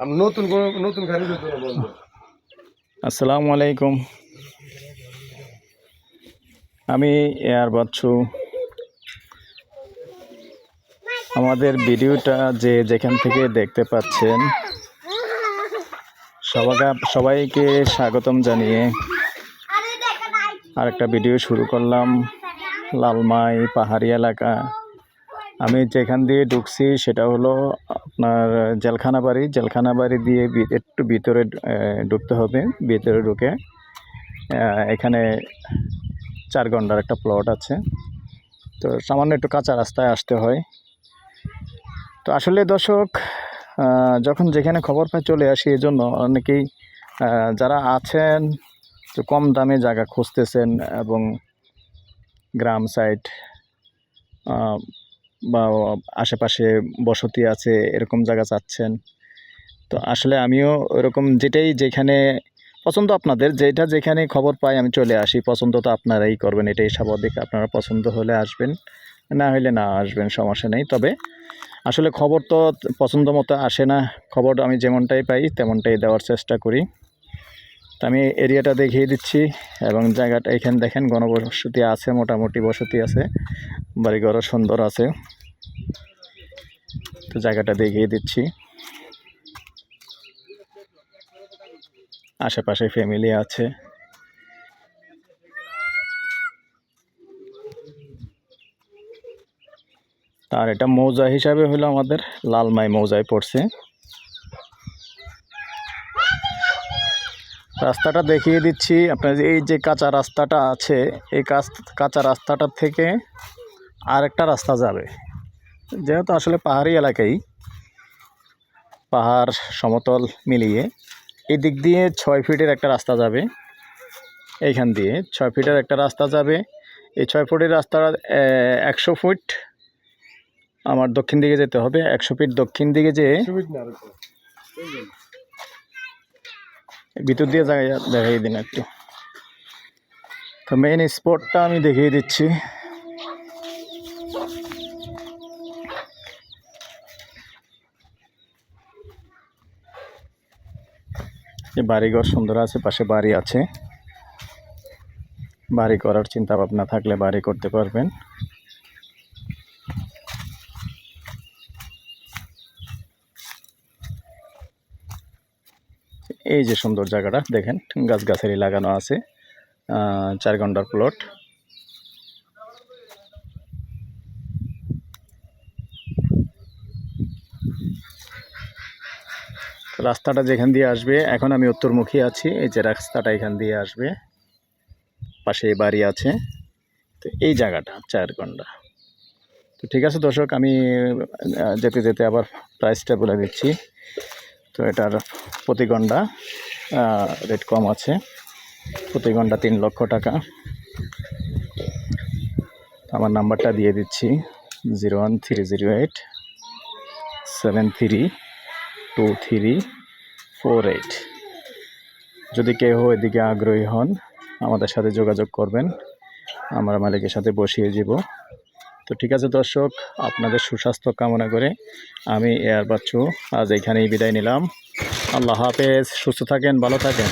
নতুন নতুন গাড়ি বন্ধ। আসসালামু আলাইকুম। আমি এয়ার বাচ্চু। আমাদের ভিডিওটা যে যেখান থেকে দেখতে পাচ্ছেন সবাইকে সবাইকে স্বাগতম জানিয়ে আরেকটা ভিডিও শুরু করলাম, লালমাই পাহাড়ি এলাকা। আমি যেখান দিয়ে ঢুকছি সেটা হলো আপনার জেলখানা বাড়ি। জেলখানা বাড়ি দিয়ে একটু ভিতরে ঢুকতে হবে। ভিতরে ঢুকে এখানে চার ঘণ্টার একটা প্লট আছে। তো সামান্য একটু কাঁচা রাস্তায় আসতে হয়। তো আসলে দর্শক যখন যেখানে খবর পাই চলে আসি এই জন্য অনেকেই যারা আছেন তো কম দামে জায়গা খুঁজতেছেন এবং গ্রাম সাইড বা আশেপাশে বসতি আছে, এরকম জায়গা চাচ্ছেন তো আসলে আমিও ওরকম যেটাই যেখানে পছন্দ আপনাদের, যেটা যেখানে খবর পাই আমি চলে আসি। পছন্দ তো আপনারাই করবেন, এটাই স্বাভাবিক। আপনারা পছন্দ হলে আসবেন, না হলে না আসবেন, সমস্যা নেই। তবে আসলে খবর তো পছন্দ মতো আসে না। খবর আমি যেমনটাই পাই, তেমনটাই দেওয়ার চেষ্টা করি। তো আমি এরিয়াটা দেখিয়ে দিচ্ছি এবং জায়গাটা এখানে দেখেন, গণবসতি আছে, মোটামুটি বসতি আছে, বাড়িঘরও সুন্দর আছে। তো জায়গাটা দেখিয়ে দিচ্ছি। আশেপাশে ফ্যামিলি আছে। আর এটা মৌজা হিসাবে হলো আমাদের লালমাই মৌজায় পড়ছে। রাস্তাটা দেখিয়ে দিচ্ছি। আপনার এই যে কাঁচা রাস্তাটা আছে, এই কাঁচ- রাস্তাটা থেকে আরেকটা রাস্তা যাবে। যেহেতু আসলে পাহাড়ি এলাকায় পাহাড় সমতল মিলিয়ে এই দিক দিয়ে ছয় ফিটের একটা রাস্তা যাবে, এইখান দিয়ে ছয় ফিটের একটা রাস্তা যাবে। এই ছয় ফুটের রাস্তাটা একশো ফুট আমার দক্ষিণ দিকে যেতে হবে, একশো ফিট দক্ষিণ দিকে যেয়ে। ভিতর দিয়ে জায়গা দেখাই দিন একটু। তো মেইন স্পটটা আমি দেখিয়ে দিচ্ছি। বাড়িঘর সুন্দর আছে, পাশে বাড়ি আছে। বাড়ি করার চিন্তা ভাবনা থাকলে বাড়ি করতে পারবেন। এই যে সুন্দর জায়গাটা, দেখেন, গাছগাছালি লাগানো আছে চার ঘণ্টার প্লট রাস্তাটা যেখান দিয়ে আসবে, এখন আমি উত্তরমুখী আছি, এই যে রাস্তাটা এখান দিয়ে আসবে, পাশে বাড়ি আছে। তো এই জায়গাটা, চার ঘণ্টা। তো ঠিক আছে দর্শক, আমি যেতে যেতে আবার প্রাইসটা বলে দিচ্ছি। তো এটার প্রতি ঘণ্টা রেট কম আছে। প্রতি ঘণ্টা তিন লক্ষ টাকা। আমার নাম্বারটা দিয়ে দিচ্ছি, zero one three zero eight seven three two three four eight. যদি কেউ এদিকে আগ্রহী হন, আমাদের সাথে যোগাযোগ করবেন। আমরা মালিকের সাথে বসিয়ে দিব। তো ঠিক আছে দর্শক, আপনাদের সুস্বাস্থ্য কামনা করে আমি এয়ার বাচ্চু আজ এখানেই বিদায় নিলাম। আল্লাহ হাফেজ, সুস্থ থাকেন, ভালো থাকেন।